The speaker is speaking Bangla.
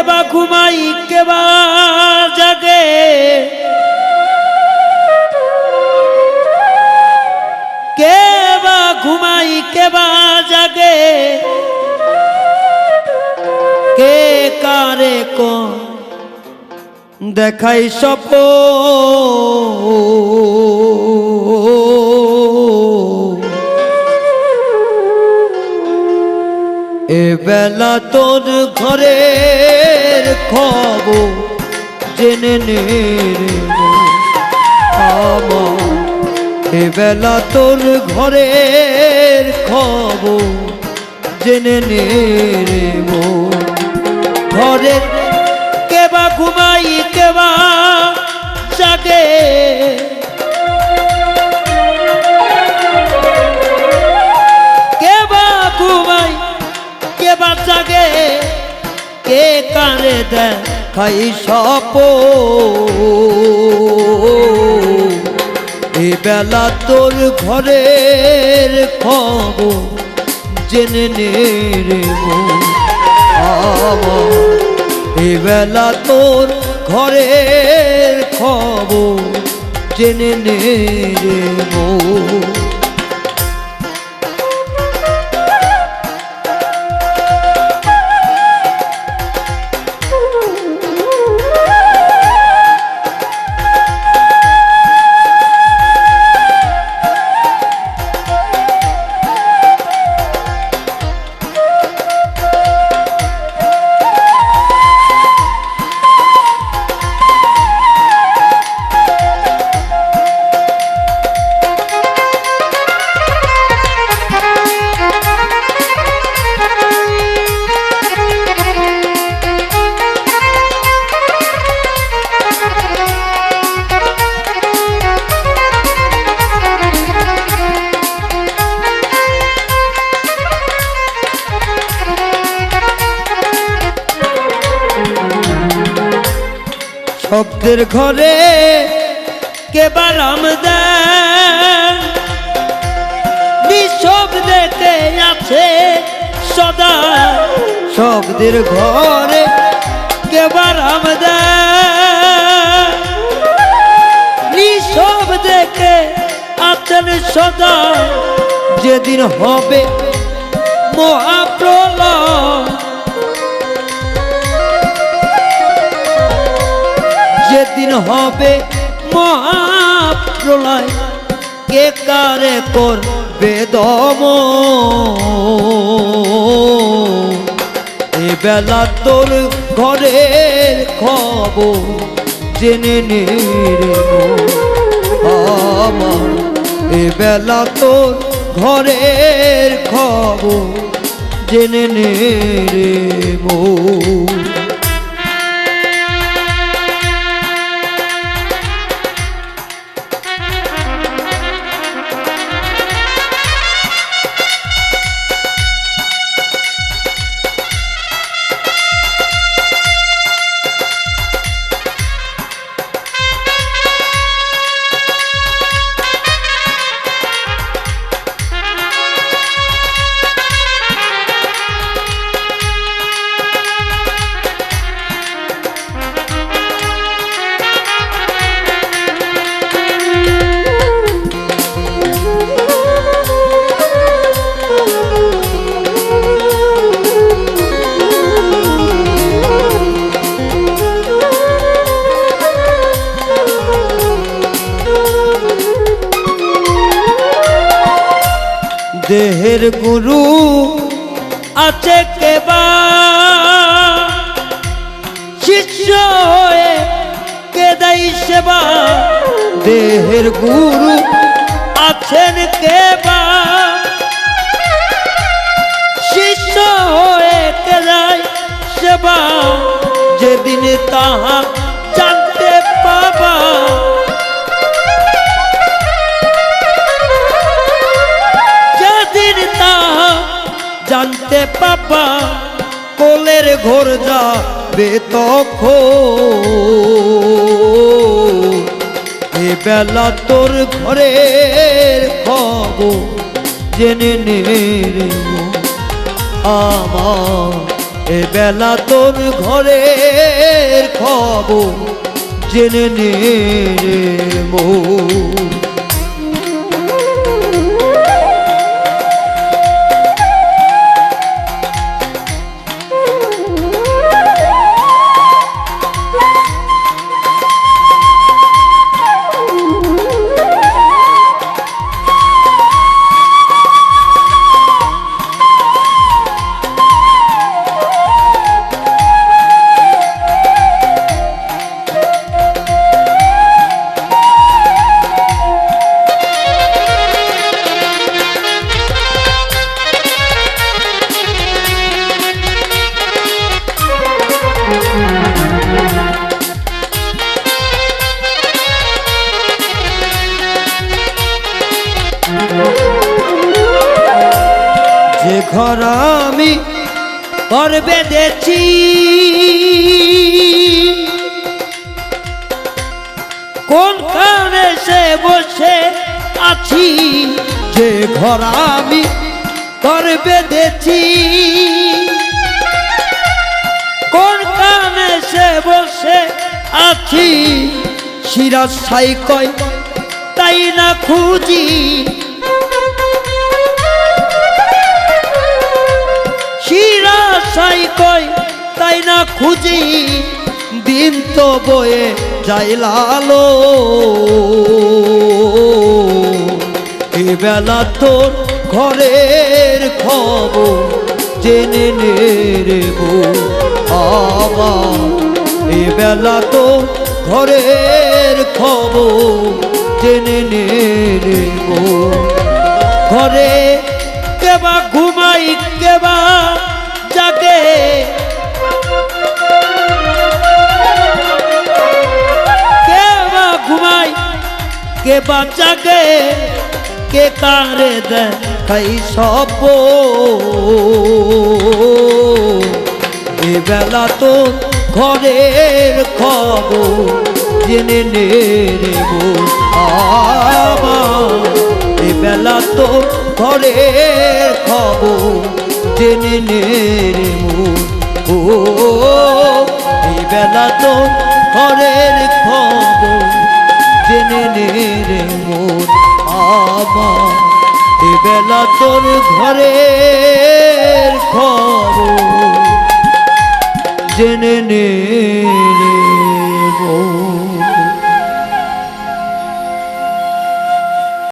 কেবা ঘুমাই কেবা জাগে। কেবা ঘুমাই, কেবা জাগে। কে কারে কোন দেখাই সপ এ বেলা তোর ঘরের খবর জেনে নে বেলা তোর ঘরের খবর, জেনে নে রে। ঘরের কেবা ঘুমাই কেবা জাগে কারে দেখাই সপ এ বেলা তোর ঘরের খবর জেনে নে রে এ বেলা তোর ঘরের খবর জেনে নে রে মন। শব্দের ঘরে কে বারাম দেন? নিঃশব্দেতে আছে সদা শব্দের ঘরে কে বারাম দেন? নিঃশব্দেকে আছেন সদা যেদিন হবে মহাপ্রলয়। যেদিন হবে মহাপ্রলয়, কে কারে করবে দম এ বেলা তোর ঘরের খবর জেনে নে রে মন। আমার এ বেলা তোর ঘরের খবর জেনে নে রে মন। দেহের গুরু আছে কেবা শিষ্য হয়ে কেদাই সেবা? দেহের গুরু আছেন কেবা শিষ্য হয়ে কেদাই সেবা? যেদিন তাহা জানতে পাপা, কোলের ঘোর যাবে তখন এ বেলা তোর ঘরের খবর জেনে নে। আমার এ বেলা তোর ঘরের খবর জেনে নে মন আমি ঘর বেঁধেছি। কোন কারণে সে বসে আছি? যে ঘর আমি ঘর বেঁধেছি। কোন কারণে সে বসে আছি? সিরাজ সাই কয়, তাই না খুঁজি? শিরা সাই কই তাই না খুঁজি? দিন তো বয়ে যাই লালো। বেলা তোর ঘরের খবর জেনে নে রে আমার। এ বেলা তো ঘরের খবর জেনে নে রে ঘরে কেবা ঘুমাই কেবা জাগে। কেবা ঘুমাই কেবা জাগে। কে কারে দেখাই সব বেলা তো ঘরের খবর জেনে নে বেলা তো ঘরের খবর জেনে নে রে ও, এই বেলা তো ঘরের খবর জেনে নে রে আমার এ বেলা তোর ঘরের খবর জেনে নে